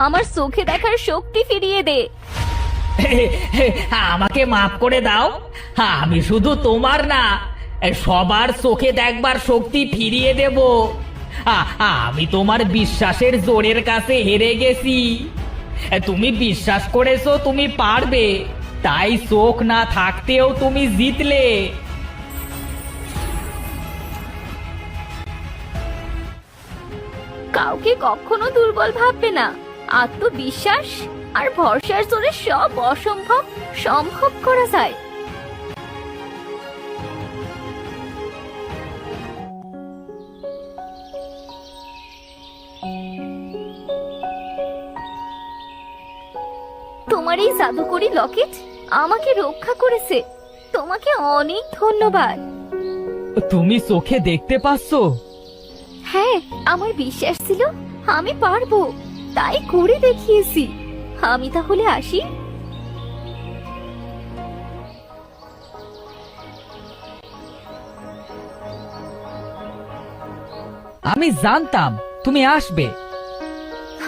আমার চোখে দেখার শক্তি ফিরিয়ে দে। আমাকে মাফ করে দাও। আমি শুধু তোমার না সবার চোখে দেখবার শক্তি ফিরিয়ে দেব। আ- আমি তোমার বিশ্বাসের জোরের কাছে হেরে গেছি। তুমি বিশ্বাস করেছ তুমি পারবে তাই চোখ না থাকতেও তুমি জিতলে। কাউকে কখনো দুর্বল ভাববে না। আত্মবিশ্বাস আর ভরসার জোরে সব অসম্ভব সম্ভব করা যায়। তোমার এই জাদুকরি লকেট আমাকে রক্ষা করেছে। তোমাকে অনেক ধন্যবাদ। তুমি চোখে দেখতে পাচ্ছো? হ্যাঁ আমার বিশ্বাস ছিল আমি পারব। তাই করে দেখিয়েছি। আমি তাহলে আসি। আমি জানতাম তুমি আসবে।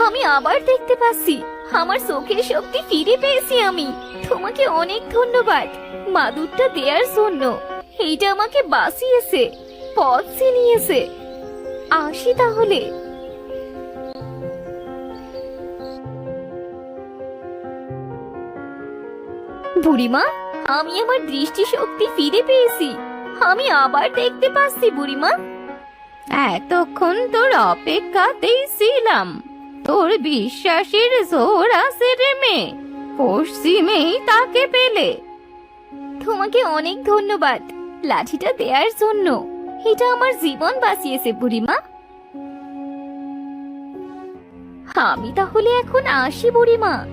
আমি আবার দেখতে পাচ্ছি। আমার চোখের শক্তি ফিরে পেয়েছি আমি। তোমাকে অনেক ধন্যবাদ মাদুরটা দেওয়ার জন্য। এইটা আমাকে বাঁচিয়েছে পথ চিনিয়েছে আসি তাহলে। বুড়িমা, আমি আমার দৃষ্টি শক্তি ফিরে পেয়েছি। আমি আবার দেখতে পাচ্ছি, বুড়িমা। এতক্ষণ তোর অপেক্ষাতেই ছিলাম। তোর বিশ্বাসের জোর আছে রে মেয়ে। পশ্চিমেই তাকে পেলে। তোমাকে অনেক ধন্যবাদ লাঠিটা দেওয়ার জন্য। এটা আমার জীবন বাঁচিয়েছে, বুড়িমা। আমি তাহলে এখন আসি, বুড়িমা।